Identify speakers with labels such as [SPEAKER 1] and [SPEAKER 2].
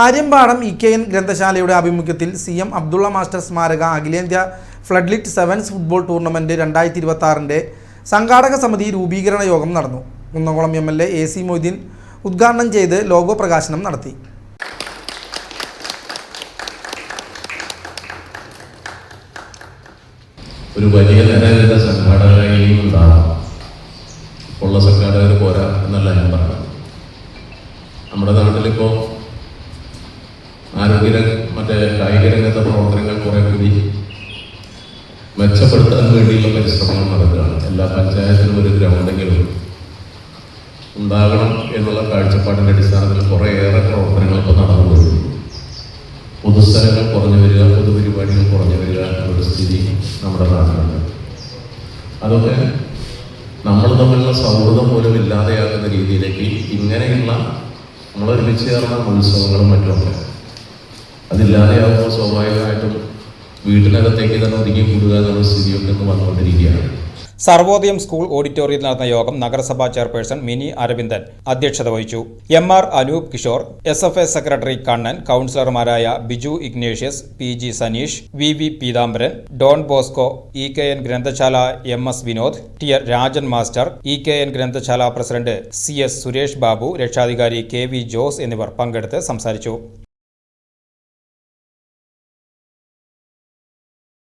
[SPEAKER 1] Aryampadam E K N ഗ്രന്ഥശാലയുടെ ആഭിമുഖ്യത്തിൽ C M Abdulla master സ്മാരക അഖിലേന്ത്യാ ഫ്ലഡ്ലിറ്റ് സെവൻസ് ഫുട്ബോൾ ടൂർണമെന്റ് രണ്ടായിരത്തി ഇരുപത്തി സംഘാടക സമിതി രൂപീകരണ യോഗം നടന്നു. Kunnamkulam M L A A C Moideen ഉദ്ഘാടനം ചെയ്ത് ലോഗോ പ്രകാശനം നടത്തി.
[SPEAKER 2] ഒരു വലിയ നിലനില സംഘാടകരെയും ഉണ്ടാവണം ഉള്ള സംഘാടകർ പോരാ എന്നല്ല ഞാൻ പറയുന്നത്. നമ്മുടെ നാട്ടിലിപ്പോൾ രംഗ മറ്റേ കായിക രംഗത്തെ പ്രവർത്തനങ്ങൾ കുറെ കൂടി മെച്ചപ്പെടുത്താൻ വേണ്ടിയുള്ള പരിശ്രമങ്ങൾ നടക്കുകയാണ്. എല്ലാ പഞ്ചായത്തിലും ഒരു ഗ്രൗണ്ടെങ്കിലും ഉണ്ടാകണം എന്നുള്ള കാഴ്ചപ്പാടിന്റെ അടിസ്ഥാനത്തിൽ കുറേയേറെ പ്രവർത്തനങ്ങൾ നടന്നു വരുന്നു പൊതുസ്ഥലങ്ങൾ കുറഞ്ഞു വരിക പൊതുപരിപാടികൾ കുറഞ്ഞു വരിക എന്നൊരു സ്ഥിതി നമ്മുടെ നാട്ടിലുണ്ട്. അതൊക്കെ നമ്മൾ തമ്മിലുള്ള സൗഹൃദം പോലും ഇല്ലാതെയാകുന്ന രീതിയിലേക്ക് ഇങ്ങനെയുള്ള നമ്മളൊരുമിച്ച് ചേർന്ന ഉത്സവങ്ങളും മറ്റുമൊക്കെ അതില്ലാതെയാകുമ്പോൾ സ്വാഭാവികമായിട്ടും വീട്ടിനകത്തേക്ക് തന്നെ ഒതുങ്ങി കൂടുക എന്നുള്ള സ്ഥിതിയൊക്കെ ഇന്ന് വന്നുകൊണ്ടിരിക്കുകയാണ്
[SPEAKER 3] സർവോദയം സ്കൂൾ ഓഡിറ്റോറിയത്തിൽ നടന്ന യോഗം നഗരസഭാ ചെയർപേഴ്സൺ മിനി അരവിന്ദൻ അധ്യക്ഷത വഹിച്ചു. M R Anoop Kishore S F A secretary Kannan കൗൺസിലർമാരായ Biju Ignatius P G Saneesh V V Peethambaran Don Bosco E K N ഗ്രന്ഥശാല M S Vinod T R Rajan master E K N ഗ്രന്ഥശാല president C S Suresh Babu രക്ഷാധികാരി K V Jose എന്നിവർ പങ്കെടുത്ത് സംസാരിച്ചു.